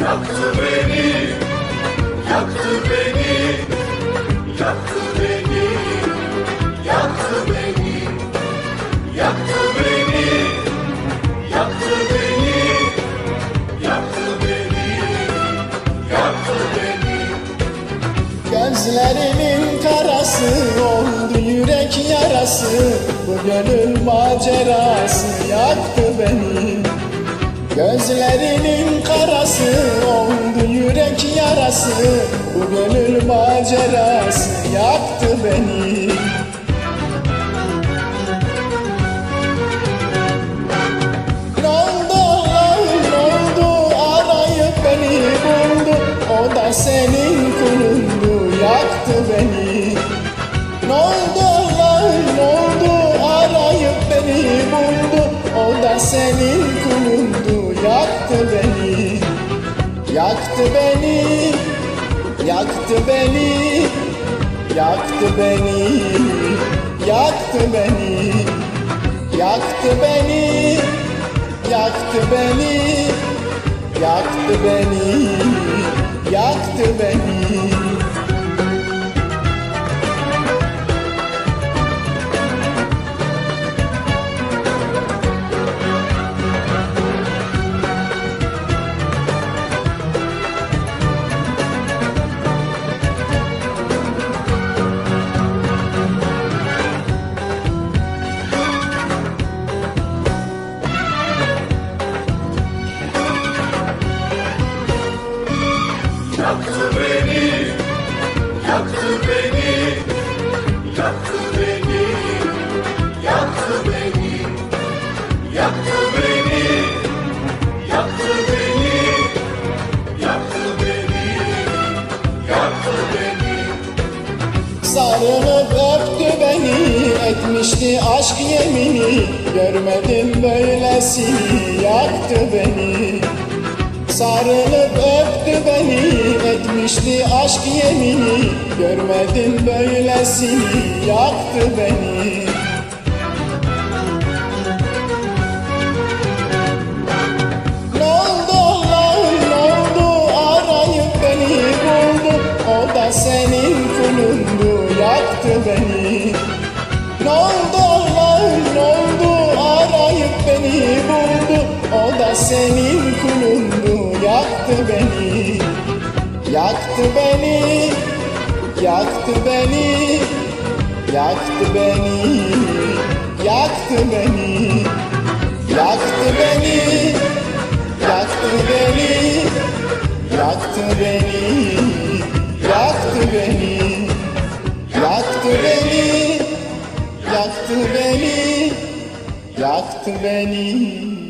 Yaktı beni, yaktı beni, yaktı beni, yaktı beni, yaktı beni, yaktı beni, yaktı beni, yaktı beni. Gözlerimin karası oldu yürek yarası, bu gönül macerası yaktı beni. Gözlerinin karası oldu yürek yarası. Bu gönül macerası yaktı beni. Senin kulundu yaktı beni. Ne oldu Allah'ım ne oldu arayıp beni buldu. O da senin kulundu. Yaktı beni, yaktı beni, yaktı beni, yaktı beni, yaktı beni, yaktı beni, yaktı beni, yaktı beni. Yaktı beni. Yaktı beni, yaktı beni, yaktı beni, yaktı beni, yaktı beni, yaktı beni, yaktı beni. Sarılıp öptü beni Etmişti aşk yemini Görmedim böylesini Yaktı beni Sarılıp öptü beni Etmişti aşk yemini Görmedim böylesini Yaktı beni. Ne oldu Allah'ım ne oldu arayıp beni buldu. O da senin kulundu yaktı beni. Ne oldu Allah'ım ne oldu arayıp beni buldu. O da senin kulundu yaktı beni Yaktı beni Yaktı beni Yaktı beni Yaktı beni Yaktı beni Yaktı beni Yaktı beni Yaktı beni Yaktı beni Yaktı beni Yaktı beni